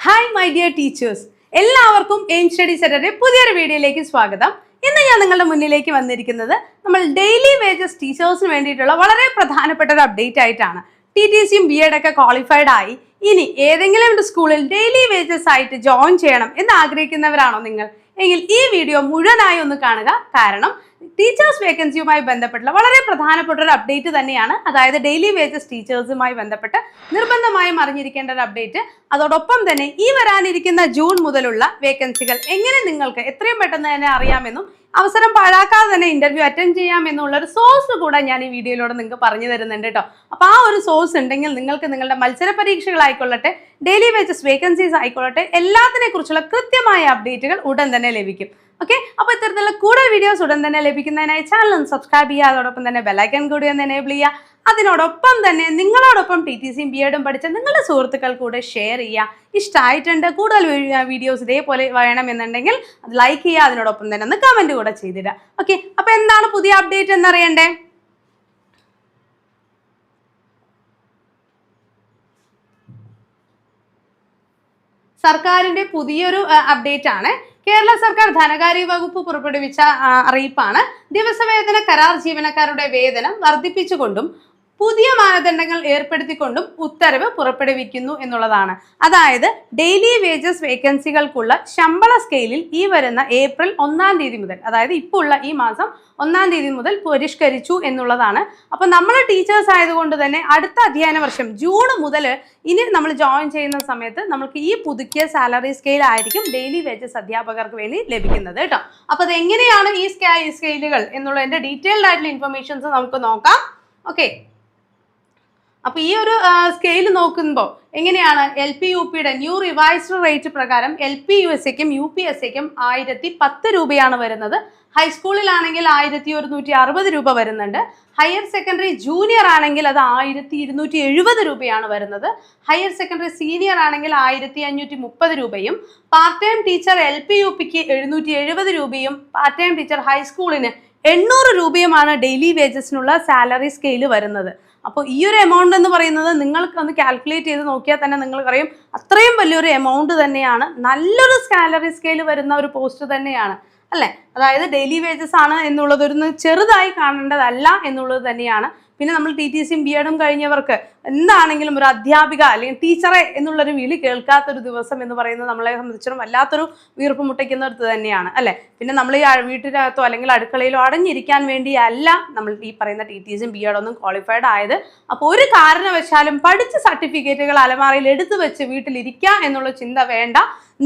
Hi my dear teachers എല്ലാവർക്കും aim study സെന്ററിന്റെ പുതിയൊരു വീഡിയോയിലേക്ക് സ്വാഗതം. ഇന്ന് ഞാൻ നിങ്ങളുടെ മുന്നിലേക്ക് വന്നിരിക്കുന്നത് നമ്മൾ ഡെയിലി വേജസ് ടീച്ചേഴ്സിന് വേണ്ടിയിട്ടുള്ള വളരെ പ്രധാനപ്പെട്ട ഒരു അപ്ഡേറ്റ് ആയിട്ടാണ്. ടി ടി സിയും ബി എഡ് ഒക്കെ ക്വാളിഫൈഡ് ആയി. ഇനി ഏതെങ്കിലും ഒരു സ്കൂളിൽ ഡെയിലി വേജസ് ആയിട്ട് ജോയിൻ ചെയ്യണം എന്ന് ആഗ്രഹിക്കുന്നവരാണോ നിങ്ങൾ? എങ്കിൽ ഈ വീഡിയോ മുഴുവനായി ഒന്ന് കാണുക. കാരണം ടീച്ചേഴ്സ് വേക്കൻസിയുമായി ബന്ധപ്പെട്ടുള്ള വളരെ പ്രധാനപ്പെട്ട ഒരു അപ്ഡേറ്റ് തന്നെയാണ്. അതായത് ഡെയിലി വേജസ് ടീച്ചേഴ്സുമായി ബന്ധപ്പെട്ട് നിർബന്ധമായും അറിഞ്ഞിരിക്കേണ്ട ഒരു അപ്ഡേറ്റ് അതോടൊപ്പം തന്നെ ഈ വരാനിരിക്കുന്ന ജൂൺ മുതലുള്ള വേക്കൻസികൾ എങ്ങനെ നിങ്ങൾക്ക് എത്രയും പെട്ടെന്ന് തന്നെ അറിയാമെന്നും അവസരം പാഴാക്കാതെ തന്നെ ഇന്റർവ്യൂ അറ്റൻഡ് ചെയ്യാമെന്നുള്ള ഒരു സോഴ്സ് കൂടെ ഞാൻ ഈ വീഡിയോയിലൂടെ നിങ്ങൾക്ക് പറഞ്ഞു തരുന്നുണ്ട് കേട്ടോ. അപ്പോൾ ആ ഒരു സോഴ്സ് ഉണ്ടെങ്കിൽ നിങ്ങൾക്ക് നിങ്ങളുടെ മത്സര പരീക്ഷകളായിക്കൊള്ളട്ടെ ഡെയിലി വേജസ് വേക്കൻസീസ് ആയിക്കൊള്ളട്ടെ എല്ലാത്തിനെ കുറിച്ചുള്ള കൃത്യമായ അപ്ഡേറ്റുകൾ ഉടൻ തന്നെ ലഭിക്കും. ഓക്കെ അപ്പോൾ ഇത്തരത്തിലുള്ള കൂടുതൽ വീഡിയോസ് ഉടൻ തന്നെ ലഭിക്കുന്നതിനായി ചാനൽ ഒന്ന് സബ്സ്ക്രൈബ് ചെയ്യുക. അതോടൊപ്പം തന്നെ ബെലൈക്കൻ കൂടി ഒന്ന് എനേബിൾ ചെയ്യുക. അതിനോടൊപ്പം തന്നെ നിങ്ങളോടൊപ്പം ടി ടി സിയും ബി എഡും പഠിച്ച നിങ്ങളുടെ സുഹൃത്തുക്കൾ കൂടെ ഷെയർ ചെയ്യുക. ഇഷ്ടമായിട്ടുണ്ട് കൂടുതൽ വീഡിയോസ് ഇതേപോലെ വേണമെന്നുണ്ടെങ്കിൽ അത് ലൈക്ക് ചെയ്യുക. അതിനോടൊപ്പം തന്നെ ഒന്ന് കമന്റ് കൂടെ ചെയ്തിടുക. ഓക്കെ അപ്പോൾ എന്താണ് പുതിയ അപ്ഡേറ്റ് എന്നറിയണ്ടേ? സർക്കാരിന്റെ പുതിയൊരു അപ്ഡേറ്റ് ആണ്. കേരള സർക്കാർ ധനകാര്യ വകുപ്പ് പുറപ്പെടുവിച്ച അറിയിപ്പാണ്. ദിവസവേതന കരാർ ജീവനക്കാരുടെ വേതനം വർദ്ധിപ്പിച്ചുകൊണ്ടും പുതിയ മാനദണ്ഡങ്ങൾ ഏർപ്പെടുത്തിക്കൊണ്ടും ഉത്തരവ് പുറപ്പെടുവിക്കുന്നു എന്നുള്ളതാണ്. അതായത് ഡെയിലി വേജസ് വേക്കൻസികൾക്കുള്ള ശമ്പള സ്കെയിലിൽ ഈ വരുന്ന ഏപ്രിൽ ഒന്നാം തീയതി മുതൽ അതായത് ഇപ്പോൾ ഉള്ള ഈ മാസം ഒന്നാം തീയതി മുതൽ പരിഷ്കരിച്ചു എന്നുള്ളതാണ്. അപ്പോൾ നമ്മൾ ടീച്ചേഴ്സ് ആയതുകൊണ്ട് തന്നെ അടുത്ത അധ്യയന വർഷം ജൂൺ മുതൽ ഇനി നമ്മൾ ജോയിൻ ചെയ്യുന്ന സമയത്ത് നമുക്ക് ഈ പുതുക്കിയ സാലറി സ്കെയിൽ ആയിരിക്കും ഡെയിലി വേജസ് അധ്യാപകർക്ക് വേണ്ടി ലഭിക്കുന്നത് കേട്ടോ. അപ്പോൾ അത് എങ്ങനെയാണ് ഈ സ്കെയിലുകൾ എന്നുള്ളതിന്റെ ഡീറ്റെയിൽഡ് ആയിട്ടുള്ള ഇൻഫർമേഷൻസ് നമുക്ക് നോക്കാം. ഓക്കെ അപ്പൊ ഈ ഒരു സ്കെയിൽ നോക്കുമ്പോൾ എങ്ങനെയാണ് എൽ പി യു പിയുടെ ന്യൂ റിവൈസ്ഡ് റേറ്റ് പ്രകാരം എൽ പി യു എസ് എക്കും യു പി എസ് എക്കും ആയിരത്തി പത്ത് രൂപയാണ് വരുന്നത്. ഹൈസ്കൂളിലാണെങ്കിൽ ആയിരത്തി ഒരുന്നൂറ്റി അറുപത് രൂപ വരുന്നുണ്ട്. ഹയർ സെക്കൻഡറി ജൂനിയർ ആണെങ്കിൽ അത് ആയിരത്തി ഇരുന്നൂറ്റി എഴുപത് രൂപയാണ് വരുന്നത്. ഹയർ സെക്കൻഡറി സീനിയർ ആണെങ്കിൽ ആയിരത്തി അഞ്ഞൂറ്റി മുപ്പത് രൂപയും part time teacher L P U പിക്ക് എഴുന്നൂറ്റി എഴുപത് രൂപയും പാർട്ട് ടൈം ടീച്ചർ ഹൈസ്കൂളിന് എണ്ണൂറ് രൂപയുമാണ് ഡെയിലി വേജസിനുള്ള സാലറി സ്കെയിൽ വരുന്നത്. അപ്പോൾ ഈ ഒരു എമൗണ്ട് എന്ന് പറയുന്നത് നിങ്ങൾക്ക് ഒന്ന് കാൽക്കുലേറ്റ് ചെയ്ത് നോക്കിയാൽ തന്നെ നിങ്ങൾക്കറിയും അത്രയും വലിയൊരു എമൗണ്ട് തന്നെയാണ്. നല്ലൊരു സാലറി സ്കെയിൽ വരുന്ന ഒരു പോസ്റ്റ് തന്നെയാണ്. അല്ലേ? അതായത് ഡെയിലി വേജസ് ആണ് എന്നുള്ളത് ഒരു ചെറുതായി കാണേണ്ടതല്ല എന്നുള്ളത് തന്നെയാണ്. പിന്നെ നമ്മൾ ടി ടി സിയും ബി എഡും കഴിഞ്ഞവർക്ക് എന്താണെങ്കിലും ഒരു അധ്യാപിക അല്ലെങ്കിൽ ടീച്ചറെ എന്നുള്ളൊരു വിളി കേൾക്കാത്തൊരു ദിവസം എന്ന് പറയുന്നത് നമ്മളെ സംബന്ധിച്ചിടത്തോളം വല്ലാത്തൊരു വീർപ്പ് മുട്ടിക്കുന്ന തന്നെയാണ് അല്ലേ? പിന്നെ നമ്മൾ ഈ വീട്ടിനകത്തോ അല്ലെങ്കിൽ അടുക്കളയിലോ അടഞ്ഞിരിക്കാൻ വേണ്ടിയല്ല നമ്മൾ ഈ പറയുന്ന ടി ടി സിയും ബി എഡൊന്നും ക്വാളിഫൈഡ് ആയത്. അപ്പോൾ ഒരു കാരണവശാലും പഠിച്ച സർട്ടിഫിക്കറ്റുകൾ അലമാറയിൽ എടുത്തു വെച്ച് വീട്ടിലിരിക്കാം എന്നുള്ള ചിന്ത വേണ്ട.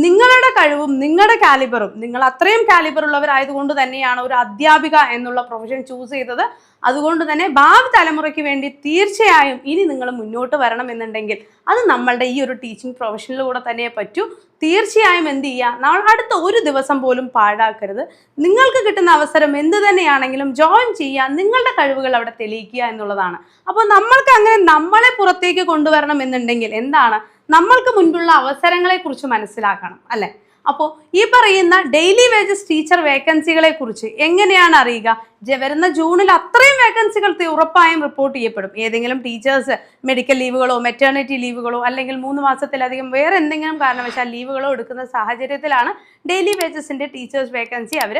നിങ്ങളുടെ കഴിവും നിങ്ങളുടെ കാലിബറും നിങ്ങൾ അത്രയും കാലിബർ ഉള്ളവരായതുകൊണ്ട് തന്നെയാണ് ഒരു അധ്യാപിക എന്നുള്ള പ്രൊഫഷൻ ചൂസ് ചെയ്തത്. അതുകൊണ്ട് തന്നെ ഭാവി തലമുറയ്ക്ക് വേണ്ടി തീർച്ചയായും ഇനി നിങ്ങൾ മുന്നോട്ട് വരണം എന്നുണ്ടെങ്കിൽ അത് നമ്മളുടെ ഈ ഒരു ടീച്ചിങ് പ്രൊഫഷനിലൂടെ തന്നെ പറ്റൂ. തീർച്ചയായും എന്ത് ചെയ്യുക നമ്മൾ അടുത്ത ഒരു ദിവസം പോലും പാഴാക്കരുത്. നിങ്ങൾക്ക് കിട്ടുന്ന അവസരം എന്ത് തന്നെയാണെങ്കിലും ജോയിൻ ചെയ്യുക നിങ്ങളുടെ കഴിവുകൾ അവിടെ തെളിയിക്കുക എന്നുള്ളതാണ്. അപ്പോൾ നമ്മൾക്ക് അങ്ങനെ നമ്മളെ പുറത്തേക്ക് കൊണ്ടുവരണം എന്നുണ്ടെങ്കിൽ എന്താണ്? നമ്മൾക്ക് മുൻപുള്ള അവസരങ്ങളെക്കുറിച്ച് മനസ്സിലാക്കണം അല്ലെ? അപ്പോൾ ഈ പറയുന്ന ഡെയിലി വേജസ് ടീച്ചർ വേക്കൻസികളെ കുറിച്ച് എങ്ങനെയാണ് അറിയുക? വരുന്ന ജൂണിൽ അത്രയും വേക്കൻസികൾ ഉറപ്പായും റിപ്പോർട്ട് ചെയ്യപ്പെടും. ഏതെങ്കിലും ടീച്ചേഴ്സ് മെഡിക്കൽ ലീവുകളോ മെറ്റേണിറ്റി ലീവുകളോ അല്ലെങ്കിൽ മൂന്ന് മാസത്തിലധികം വേറെ എന്തെങ്കിലും കാരണവശാൽ ലീവുകളോ എടുക്കുന്ന സാഹചര്യത്തിലാണ് ഡെയിലി വേജസിന്റെ ടീച്ചേഴ്സ് വേക്കൻസി അവർ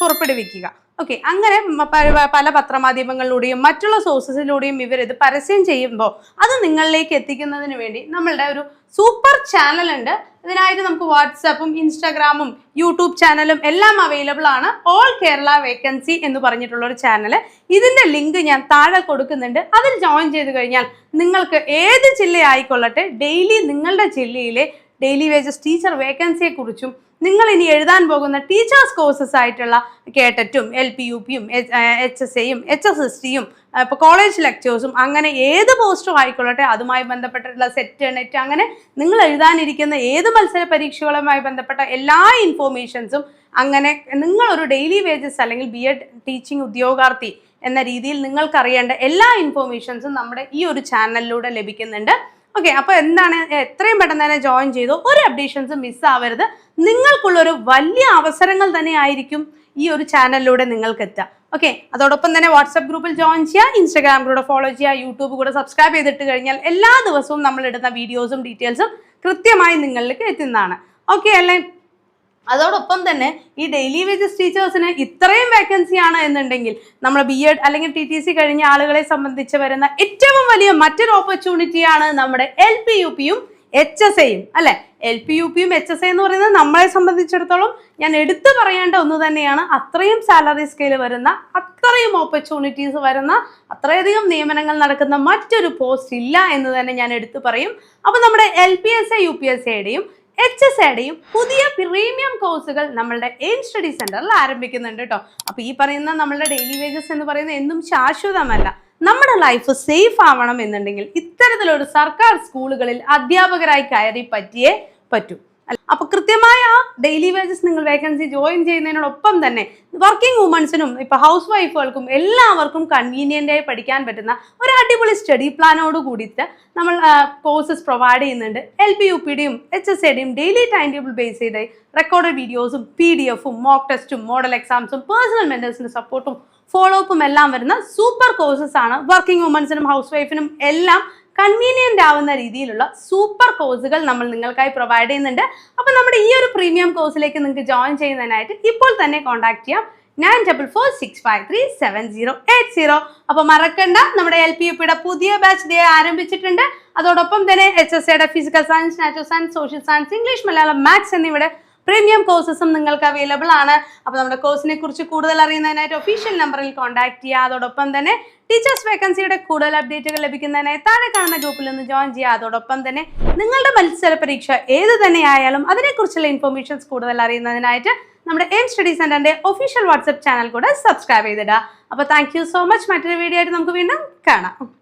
പുറപ്പെടുവിക്കുക. ഓക്കെ അങ്ങനെ പല പത്രമാധ്യമങ്ങളിലൂടെയും മറ്റുള്ള സോഴ്സസിലൂടെയും ഇവർ ഇത് പരസ്യം ചെയ്യുമ്പോൾ അത് നിങ്ങളിലേക്ക് എത്തിക്കുന്നതിന് വേണ്ടി നമ്മളുടെ ഒരു സൂപ്പർ ചാനൽ ഉണ്ട്. ഇതിനായിട്ട് നമുക്ക് വാട്സാപ്പും ഇൻസ്റ്റാഗ്രാമും യൂട്യൂബ് ചാനലും എല്ലാം അവൈലബിൾ ആണ്. ഓൾ കേരള വേക്കൻസി എന്ന് പറഞ്ഞിട്ടുള്ള ഒരു ചാനൽ ഇതിന്റെ ലിങ്ക് ഞാൻ താഴെ കൊടുക്കുന്നുണ്ട്. അതിൽ ജോയിൻ ചെയ്ത് കഴിഞ്ഞാൽ നിങ്ങൾക്ക് ഏത് ജില്ല ആയിക്കൊള്ളട്ടെ ഡെയിലി നിങ്ങളുടെ ജില്ലയിലെ ഡെയിലി വേജസ് ടീച്ചർ വേക്കൻസിയെ കുറിച്ചും നിങ്ങൾ ഇനി എഴുതാൻ പോകുന്ന ടീച്ചേഴ്സ് കോഴ്സസ് ആയിട്ടുള്ള കേട്ടറ്റും എൽ പി യു പിയും എച്ച് എസ് എയും എച്ച് എസ് എസ് ടിയും ഇപ്പോൾ കോളേജ് ലെക്ചേഴ്സും അങ്ങനെ ഏത് പോസ്റ്റും ആയിക്കൊള്ളട്ടെ. അതുമായി ബന്ധപ്പെട്ടിട്ടുള്ള സെറ്റ് നെറ്റ് അങ്ങനെ നിങ്ങൾ എഴുതാനിരിക്കുന്ന ഏത് മത്സര പരീക്ഷകളുമായി ബന്ധപ്പെട്ട എല്ലാ ഇൻഫോർമേഷൻസും അങ്ങനെ നിങ്ങളൊരു ഡെയിലി വേജസ് അല്ലെങ്കിൽ ബി എഡ് ടീച്ചിങ് ഉദ്യോഗാർത്ഥി എന്ന രീതിയിൽ നിങ്ങൾക്ക് അറിയേണ്ട എല്ലാ ഇൻഫോർമേഷൻസും നമ്മുടെ ഈ ഒരു ചാനലിലൂടെ ലഭിക്കുന്നുണ്ട്. ഓക്കെ അപ്പോൾ എന്താണ്? എത്രയും പെട്ടെന്ന് തന്നെ ജോയിൻ ചെയ്തു. ഒരു അപ്ഡേഷൻസും മിസ് ആവരുത്. നിങ്ങൾക്കുള്ളൊരു വലിയ അവസരങ്ങൾ തന്നെ ആയിരിക്കും ഈ ഒരു ചാനലിലൂടെ നിങ്ങൾക്ക് എത്തുക ഓക്കെ അതോടൊപ്പം തന്നെ വാട്സപ്പ് ഗ്രൂപ്പിൽ ജോയിൻ ചെയ്യുക ഇൻസ്റ്റാഗ്രാം കൂടെ ഫോളോ ചെയ്യുക യൂട്യൂബ് കൂടെ സബ്സ്ക്രൈബ് ചെയ്തിട്ട് കഴിഞ്ഞാൽ എല്ലാ ദിവസവും നമ്മൾ ഇടുന്ന വീഡിയോസും ഡീറ്റെയിൽസും കൃത്യമായി നിങ്ങളിലേക്ക് എത്തുന്നതാണ്. ഓക്കെ അല്ലേ? അതോടൊപ്പം തന്നെ ഈ ഡെയിലി വേജസ് ടീച്ചേഴ്സിന് ഇത്രയും വേക്കൻസി ആണ് എന്നുണ്ടെങ്കിൽ നമ്മൾ ബി എഡ് അല്ലെങ്കിൽ ടി ടി സി കഴിഞ്ഞ ആളുകളെ സംബന്ധിച്ച് വരുന്ന ഏറ്റവും വലിയ മറ്റൊരു ഓപ്പർച്യൂണിറ്റിയാണ് നമ്മുടെ എൽ പി യു പിയും എച്ച് എസ് എയും അല്ലെ? എൽ പി യു പിയും എച്ച് എസ് എ എന്ന് പറയുന്നത് നമ്മളെ സംബന്ധിച്ചിടത്തോളം ഞാൻ എടുത്തു പറയേണ്ട ഒന്ന് തന്നെയാണ്. അത്രയും സാലറി സ്കെയിൽ വരുന്ന അത്രയും ഓപ്പർച്യൂണിറ്റീസ് വരുന്ന അത്രയധികം നിയമനങ്ങൾ നടക്കുന്ന മറ്റൊരു പോസ്റ്റ് ഇല്ല എന്ന് തന്നെ ഞാൻ എടുത്തു പറയും. അപ്പൊ നമ്മുടെ L P S A U P S എയുടെയും എച്ച് എസ് എയുടെയും പുതിയ പ്രീമിയം കോഴ്സുകൾ നമ്മളുടെ എയിം സ്റ്റഡി സെന്ററിൽ ആരംഭിക്കുന്നുണ്ട് കേട്ടോ അപ്പൊ ഈ പറയുന്ന നമ്മളുടെ ഡെയിലി വേജസ് എന്ന് പറയുന്നത് എന്നും ശാശ്വതമല്ല. നമ്മുടെ ലൈഫ് സേഫ് ആവണം എന്നുണ്ടെങ്കിൽ ഇത്തരത്തിലൊരു സർക്കാർ സ്കൂളുകളിൽ അധ്യാപകരായി കയറി പറ്റിയേ പറ്റൂ. അപ്പൊ കൃത്യമായ ഡെയിലി വേജസ് നിങ്ങൾ വേക്കൻസി ജോയിൻ ചെയ്യുന്നതിനോടൊപ്പം തന്നെ വർക്കിംഗ് വുമൺസിനും ഇപ്പൊ ഹൗസ് വൈഫുകൾക്കും എല്ലാവർക്കും കൺവീനിയന്റ് ആയി പഠിക്കാൻ പറ്റുന്ന ഒരു അടിപൊളി സ്റ്റഡി പ്ലാനോട് കൂടിയിട്ട് നമ്മൾ കോഴ്സസ് പ്രൊവൈഡ് ചെയ്യുന്നുണ്ട്. എൽ പി യു പി ഡിയും എച്ച് എസ് എഡിയും ഡെയിലി ടൈം ടേബിൾ ബേസ് ചെയ്ത് റെക്കോർഡ് വീഡിയോസും പി ഡി എഫും മോക്ക് ടെസ്റ്റും മോഡൽ എക്സാംസും പേഴ്സണൽ മെന്റേഴ്സിന്റെ സപ്പോർട്ടും ഫോളോ അപ്പും എല്ലാം വരുന്ന സൂപ്പർ കോഴ്സസ് ആണ് വർക്കിംഗ് വുമൻസിനും ഹൗസ് വൈഫിനും എല്ലാം കൺവീനിയന്റ് ആവുന്ന രീതിയിലുള്ള സൂപ്പർ കോഴ്സുകൾ നമ്മൾ നിങ്ങൾക്കായി പ്രൊവൈഡ് ചെയ്യുന്നുണ്ട്. അപ്പോൾ നമ്മുടെ ഈ ഒരു പ്രീമിയം കോഴ്സിലേക്ക് നിങ്ങൾക്ക് ജോയിൻ ചെയ്യുന്നതിനായിട്ട് ഇപ്പോൾ തന്നെ കോൺടാക്ട് ചെയ്യാം. Nine double four six five three seven zero eight zero അപ്പോൾ മറക്കണ്ട നമ്മുടെ എൽ പി യു പിയുടെ പുതിയ ബാച്ച് ഡേ ആരംഭിച്ചിട്ടുണ്ട്. അതോടൊപ്പം തന്നെ എച്ച് എസ് എയുടെ physical science natural science social science English Malayalam maths എന്നിവിടെ പ്രീമിയം കോഴ്സസും നിങ്ങൾക്ക് അവൈലബിൾ ആണ്. അപ്പോൾ നമ്മുടെ കോഴ്സിനെ കുറിച്ച് കൂടുതൽ അറിയുന്നതിനായിട്ട് ഒഫീഷ്യൽ നമ്പറിൽ കോൺടാക്ട് ചെയ്യുക അതോടൊപ്പം തന്നെ ടീച്ചേഴ്സ് വേക്കൻസിയുടെ കൂടുതൽ അപ്ഡേറ്റുകൾ ലഭിക്കുന്നതിനായി താഴെ കാണുന്ന ഗ്രൂപ്പിൽ നിന്ന് ജോയിൻ ചെയ്യുക അതോടൊപ്പം തന്നെ നിങ്ങളുടെ മത്സര പരീക്ഷ ഏത് തന്നെ ആയാലും അതിനെക്കുറിച്ചുള്ള ഇൻഫർമേഷൻസ് കൂടുതൽ അറിയുന്നതിനായിട്ട് നമ്മുടെ എയിം സ്റ്റഡി സെന്ററിന്റെ ഒഫീഷ്യൽ വാട്സ്ആപ്പ് ചാനൽ കൂടെ സബ്സ്ക്രൈബ് ചെയ്തിടുക അപ്പോൾ താങ്ക് സോ മച്ച് മറ്റൊരു വീഡിയോ ആയിട്ട് നമുക്ക് വീണ്ടും കാണാം.